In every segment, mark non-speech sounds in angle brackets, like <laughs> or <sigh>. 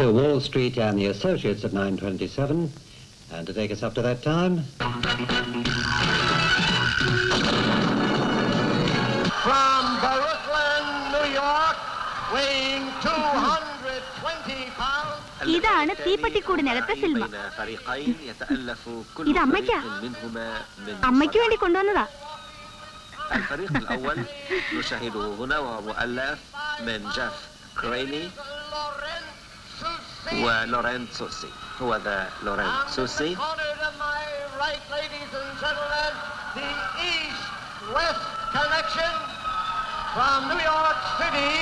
To Wall Street and the Associates at 9.27. And to take us up to that time, From Brooklyn, New York, weighing 220 pounds. ഇതാണ് തീപ്പെട്ടിക്കൂടിനകത്തെ സിൽമ ഇത് അമ്മയ്ക്കാ അമ്മയ്ക്ക് വേണ്ടി കൊണ്ടുവന്നതാ <laughs> <laughs> الفريق الأول نشاهده هنا وهو مؤلف من جيف كريني ولورين سوسي هو ذا لورين سوسي from New York City,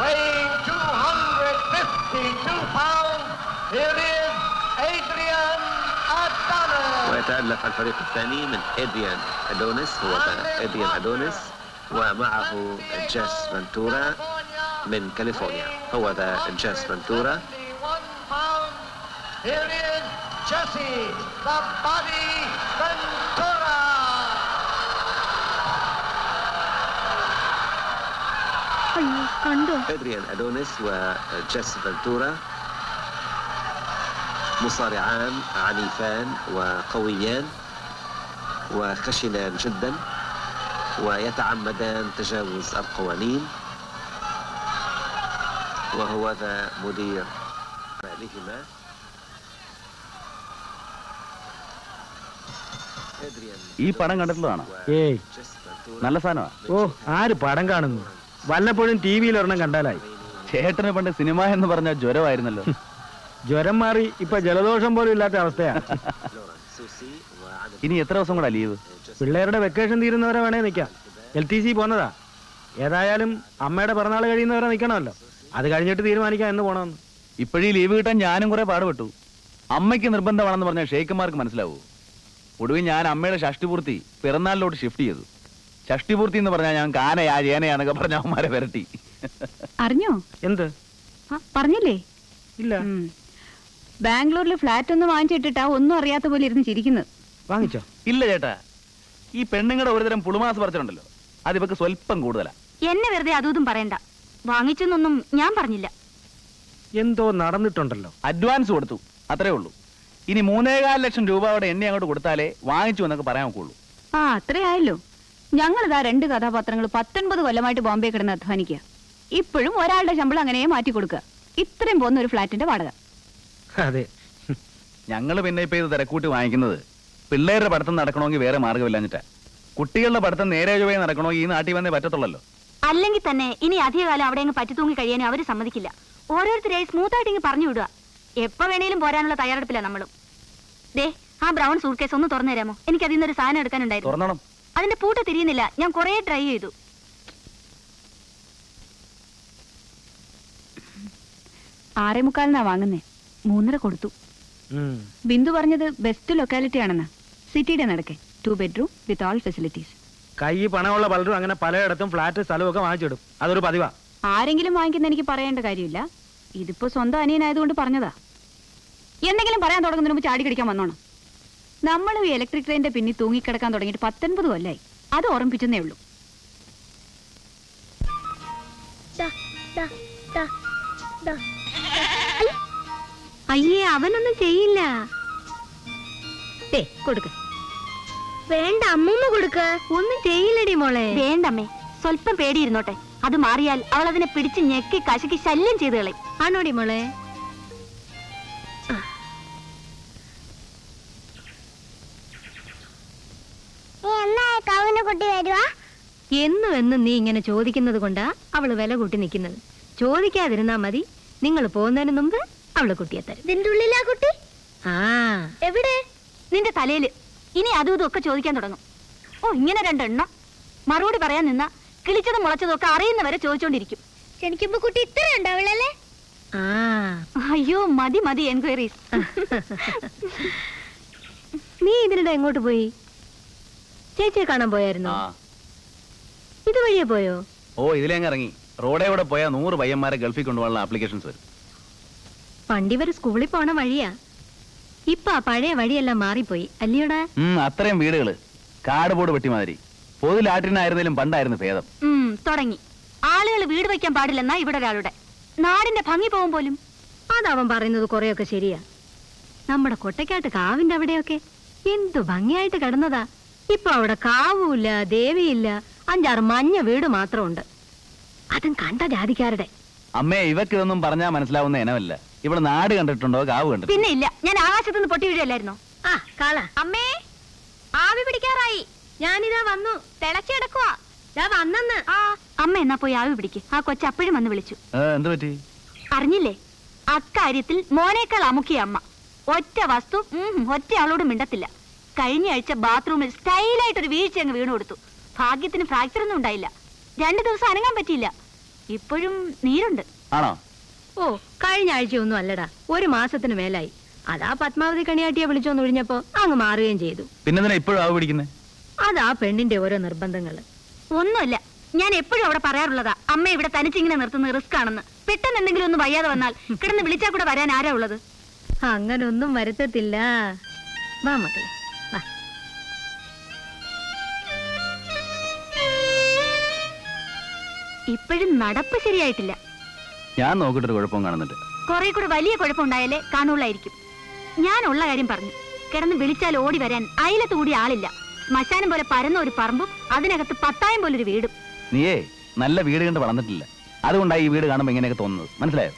weighing 252 pounds. It is Adrian Adonis. ويتألف الفريق الثاني من إديان أدونيس هو ذا إديان أدونيس ومعه جيس فانتورا من كاليفورنيا هو ذا جيس فانتورا 71 pounds. Here is Jesse, the body Ventura. ادريان ادونيس وجيس فنتورا مصارعان عنيفان وقويان وخشنان جدا ويتعمدان تجاوز القوانين وهو ذا مدير مالهما ഈ പടം കണ്ടിട്ടുള്ളതാണോ? ഏയ്. നല്ല സാധനമാ. ഓ ആര് പടം കാണുന്നു? വല്ലപ്പോഴും ടി വിയിൽ ഒരെണ്ണം കണ്ടാലായി. ചേട്ടന് പണ്ട് സിനിമ എന്ന് പറഞ്ഞ ജ്വരമായിരുന്നല്ലോ. ജ്വരം മാറി ഇപ്പൊ ജലദോഷം പോലും ഇല്ലാത്ത അവസ്ഥയാണ് ഇനി എത്ര ദിവസം കൂടെ ലീവ്? പിള്ളേരുടെ വെക്കേഷൻ തീരുന്നവരെ വേണേ നിൽക്കാം എൽ ടി സി പോന്നതാ. ഏതായാലും അമ്മയുടെ പിറന്നാൾ കഴിയുന്നവരെ നിൽക്കണമല്ലോ അത് കഴിഞ്ഞിട്ട് തീരുമാനിക്കാം എന്ന് പോണമെന്ന് ഇപ്പോഴീ ലീവ് കിട്ടാൻ ഞാനും കുറെ പാടുപെട്ടു. അമ്മയ്ക്ക് നിർബന്ധമാണെന്ന് പറഞ്ഞാൽ ഷെയ്ഖന്മാർക്ക് മനസ്സിലാവൂ. ഒടുവിൽ ഞാൻ അമ്മയുടെ ഷഷ്ടിപൂർത്തി പിറന്നാളിലോട്ട് ഷിഫ്റ്റ് ചെയ്തു. ഷഷ്ടിപൂർത്തി എന്ന് പറഞ്ഞാൽ ഞാൻ കാനയാ ചേനയാന്നൊക്കെ പറഞ്ഞ അവന്മാരെ വരട്ടി. അറിഞ്ഞോ? എന്ത്? ആ, പറഞ്ഞില്ലേ? ഇല്ല. ബാംഗ്ലൂരിൽ ഫ്ലാറ്റ് ഒന്ന് വാങ്ങിച്ചിട്ടിട്ടാ ഒന്നും അറിയാത്ത പോലെ ഇരുന്ന് ചിരിക്കുന്നത് വാങ്ങിച്ചോ? ഇല്ല ചേട്ടാ. ഈ പെണ്ണുങ്ങളുടെ ഒരുതരം പുളുമാസ് പറിച്ചിട്ടുണ്ടല്ലോ. അത് ഇവക്ക് സ്വല്പം കൂടുതലാ. എന്നെ വെറുതെ അതും പറയണ്ട. വാങ്ങിച്ചെന്നൊന്നും ഞാൻ പറഞ്ഞില്ല. എന്തോ നടന്നിട്ടുണ്ടല്ലോ. അഡ്വാൻസ് കൊടുത്തു. അത്രേ ഉള്ളൂ. ഇനി മൂന്നേകാൽ ലക്ഷം രൂപ അവിടെ എണ്ണി അങ്ങോട്ട് കൊടുത്താലേ വാങ്ങിച്ചു എന്നൊക്കെ പറയാൻ ഒക്കുള്ളൂ. ആ അത്രേ ആയല്ലോ. ഞങ്ങളിതാ രണ്ട് കഥാപാത്രങ്ങൾ പത്തൊൻപത് കൊല്ലമായിട്ട് ബോംബെ കിടന്ന് അധ്വാനിക്കുക ഇപ്പോഴും ഒരാളുടെ ശമ്പളം അങ്ങനെ മാറ്റി കൊടുക്കുക ഇത്രയും പോകുന്ന ഒരു ഫ്ലാറ്റിന്റെ വാടക. അതെ. ഞങ്ങൾ പിന്നെ ഇപ്പൊ ഇത് തിരക്കൂട്ടി വാങ്ങിക്കുന്നത്. പിള്ളേരുടെ പഠിത്തം നടക്കണമെങ്കിൽ വേറെ മാർഗമില്ലാഞ്ഞിട്ടാ. കുട്ടികളുടെ പഠിത്തം നേരെ ചൊവ്വേ നടക്കണമെങ്കിൽ ഈ നാട്ടിൽ വന്നേ പറ്റത്തുള്ളല്ലോ. അല്ലെങ്കിൽ തന്നെ ഇനി അധികകാലം അവിടെ അങ്ങ് പറ്റി തൂങ്ങി കഴിയാനും അവർ സമ്മതിക്കില്ല. ഓരോരുത്തരെയായി സ്മൂത്തായിട്ട് ഇങ്ങ് പറഞ്ഞു വിടുക. എപ്പോ വേണേലും പോരാനുള്ള തയ്യാറെടുപ്പില്ല നമ്മളും. ദേ ആ ബ്രൗൺ സൂട്ട്കേസ് ഒന്ന് തുറന്നു തരാമോ എനിക്ക് അതിൽ നിന്നൊരു സാധനം എടുക്കാനുണ്ടായിരുന്നു. തുറന്നണം. അതിന്റെ പൂട്ട് തിരിയുന്നില്ല. ഞാൻ കുറെ ട്രൈ ചെയ്തു. ആറേ മുക്കാലിനാ വാങ്ങുന്നേ. മൂന്നര കൊടുത്തു. ബിന്ദു പറഞ്ഞത് ബെസ്റ്റ് ലൊക്കാലിറ്റി ആണെന്ന്. സിറ്റിയുടെ നടക്കെ. Two bedroom with all facilities കൈ പണമുള്ള പലരും അങ്ങനെ പലയിടത്തും ഫ്ലാറ്റ് സ്ഥലമൊക്കെ വാങ്ങിച്ചിടും. അതൊരു പതിവാ. ആരെങ്കിലും വാങ്ങിക്കുന്ന എനിക്ക് പറയേണ്ട കാര്യമില്ല. ഇതിപ്പോ സ്വന്തം അനിയനായതുകൊണ്ട് പറഞ്ഞതാ. എന്തെങ്കിലും പറയാൻ തുടങ്ങുന്നതിന് മുമ്പ് ചാടി കടിക്കാൻ വന്നോണം. നമ്മളും ഈ ഇലക്ട്രിക് ട്രെയിനിന്റെ പിന്നിൽ തൂങ്ങിക്കിടക്കാൻ തുടങ്ങിയിട്ട് പത്തൊൻപത് കൊല്ലായി. അത് ഓർമ്മിപ്പിച്ചെന്നേ ഉള്ളൂ. അയ്യേ അവനൊന്നും ചെയ്യില്ല. കൊടുക്ക. വേണ്ട അമ്മൂമ്മ കൊടുക്ക. ഒന്നും ചെയ്യില്ലടി മോളെ. വേണ്ടമ്മേ സ്വല്പം പേടിയിരുന്നോട്ടെ. അത് മാറിയാൽ അവൾ അതിനെ പിടിച്ച് ഞെക്കി കശക്കി ശല്യം ചെയ്തുകളെ കളയും. ആണോടി മോളെ? എന്നും എന്നും നീ ഇങ്ങനെ ചോദിക്കുന്നത് കൊണ്ടാ അവൾ വില കൂട്ടി നിൽക്കുന്നത്. ചോദിക്കാതിരുന്നാ മതി. നിങ്ങൾ പോകുന്നതിന് മുമ്പ് അവൾ കുട്ടിയെ തരും. ഇതിന്റെ ഉള്ളിലാ കുട്ടി? ആ. എവിടെ? നിന്റെ തലയിൽ. ഇനി അതും ഇതും ഒക്കെ ചോദിക്കാൻ തുടങ്ങും. ഓ ഇങ്ങനെ രണ്ടെണ്ണം. മറുപടി പറയാൻ നിന്ന കിളിച്ചതും മുളച്ചതും ഒക്കെ അറിയുന്നവരെ ചോദിച്ചോണ്ടിരിക്കും. ജനിക്കുമ്പോ കുട്ടി ഇത്ര ആ. അയ്യോ മതി മതി എൻക്വയറീസ് നീ ഇതിനിടെ എങ്ങോട്ട് പോയി? ചേച്ചിയെ കാണാൻ പോയായിരുന്നോ? ഇതുവഴിയെ പോയോ? ഓ ഇതിലേങ്ങ് ഇറങ്ങി. റോഡേ കൂടെ പോയാൽ നൂറ് പയ്യന്മാരെ ഗൾഫിൽ കൊണ്ടുപോകാനുള്ള ആപ്ലിക്കേഷൻസ് വരും. പണ്ടിവര് സ്കൂളിൽ പോണ വഴിയാ. ഇപ്പൊ ആ പഴയ വഴിയെല്ലാം മാറിപ്പോയി. അല്ലയോടാ? ഉം, അത്രയും വീടുകൾ. കാട് പോട് വെട്ടിമാതിരി പൊതുലാട്ടിനായിരുന്നാലും പണ്ടായിരുന്നു ഭേദം. ഉം തുടങ്ങി. ആളുകൾ വീട് വയ്ക്കാൻ പാടില്ലെന്നാ ഇവിടെ ഒരാളുടെ. നാടിന്റെ ഭംഗി പോകും പോലും. അതവൻ പറയുന്നത് കുറെയൊക്കെ ശരിയാ. നമ്മുടെ കൊട്ടക്കാട്ട് കാവിന്റെ അവിടെയൊക്കെ എന്തു ഭംഗിയായിട്ട് കിടന്നതാ. ഇപ്പൊ അവിടെ കാവുമില്ല ദേവിയില്ല അഞ്ചാറ് മഞ്ഞ വീട് മാത്രമുണ്ട്. അതും കണ്ട ജാതിക്കാരുടെ. അമ്മേ ഇവക്ക് ഇതൊന്നും പറഞ്ഞാ മനസ്സിലാവുന്ന ഇനമല്ല. ഇവിടെ നാട് കണ്ടിട്ടുണ്ടോ കാവ് കണ്ടിട്ടുണ്ടോ? പിന്നെ ഇല്ല ഞാൻ ആകാശത്ത് നിന്ന് പൊട്ടി വീഴല്ലായിരുന്നോ ആ കാള. അമ്മേ ആവി പിടിക്കാറായി. ഞാനിതാ വന്നു തിളച്ചെടുക്കുവാ ഞാൻ വന്നെന്ന്. ആ അമ്മ എന്നാ പോയി ആവി പിടിക്ക്. ആ കൊച്ചു അപ്പോഴും വന്ന് വിളിച്ചു. എന്ത് പറ്റി? അറിഞ്ഞില്ലേ അക്കാര്യത്തിൽ മോനേക്കാൾ അമുക്കിയ അമ്മ. ഒറ്റ വസ്തു ഒറ്റ ആളോട് മിണ്ടത്തില്ല. കഴിഞ്ഞ ആഴ്ച ബാത്റൂമിൽ സ്റ്റൈലായിട്ട് ഒരു വീഴ്ച അങ്ങ് വീണു കൊടുത്തു ഭാഗ്യത്തിന് ഫ്രാക്ചർ ഒന്നും ഉണ്ടായില്ല. രണ്ടു ദിവസം അനങ്ങാൻ പറ്റിയില്ല. ഇപ്പോഴും നീരുണ്ട്. ആണോ? ഓ കഴിഞ്ഞ ആഴ്ചയൊന്നും അല്ലടാ. ഒരു മാസത്തിന് മേലായി. അതാ പത്മാവതി കണിയാട്ടിയെ വിളിച്ചോന്ന് ഒഴിഞ്ഞപ്പോ അങ്ങ് മാറുകയും ചെയ്തു. പിന്നെ ഇപ്പോഴും ആവ് പിടിക്കുന്നേ? അതാ പെണ്ണിന്റെ ഓരോ നിർബന്ധങ്ങൾ ഒന്നുമല്ല. ഞാൻ എപ്പോഴും അവിടെ പറയാറുള്ളതാ അമ്മ ഇവിടെ തനിച്ചിങ്ങനെ നിർത്തുന്ന റിസ്ക് ആണെന്ന്. പെട്ടെന്ന് എന്തെങ്കിലും ഒന്ന് വയ്യാതെ വന്നാൽ കിടന്ന് വിളിച്ചാൽ കൂടെ വരാൻ ആരാ ഉള്ളത്? അങ്ങനൊന്നും വരുത്തത്തില്ല. വാ മക്കളെ. ഇപ്പോഴും നടപ്പ് ശരിയായിട്ടില്ല. ഞാൻ നോക്കിട്ടൊരു കുഴപ്പം കാണുന്നുണ്ട്. കുറെ കൂടെ വലിയ കുഴപ്പമുണ്ടായാലേ കാണുള്ളായിരിക്കും ഞാൻ ഉള്ള കാര്യം പറഞ്ഞു. കിടന്ന് വിളിച്ചാൽ ഓടി വരാൻ അയലത്ത് കൂടി ആളില്ല. ശ്മശാനം പോലെ പരന്ന ഒരു പറമ്പും അതിനകത്ത് പത്തായം പോലൊരു വീടും. നീയേ നല്ല വീട് കണ്ട് വളർന്നിട്ടില്ല. അതുകൊണ്ടായി ഈ വീട് കാണുമ്പോൾ ഇങ്ങനെയൊക്കെ തോന്നുന്നത്. മനസ്സിലായോ?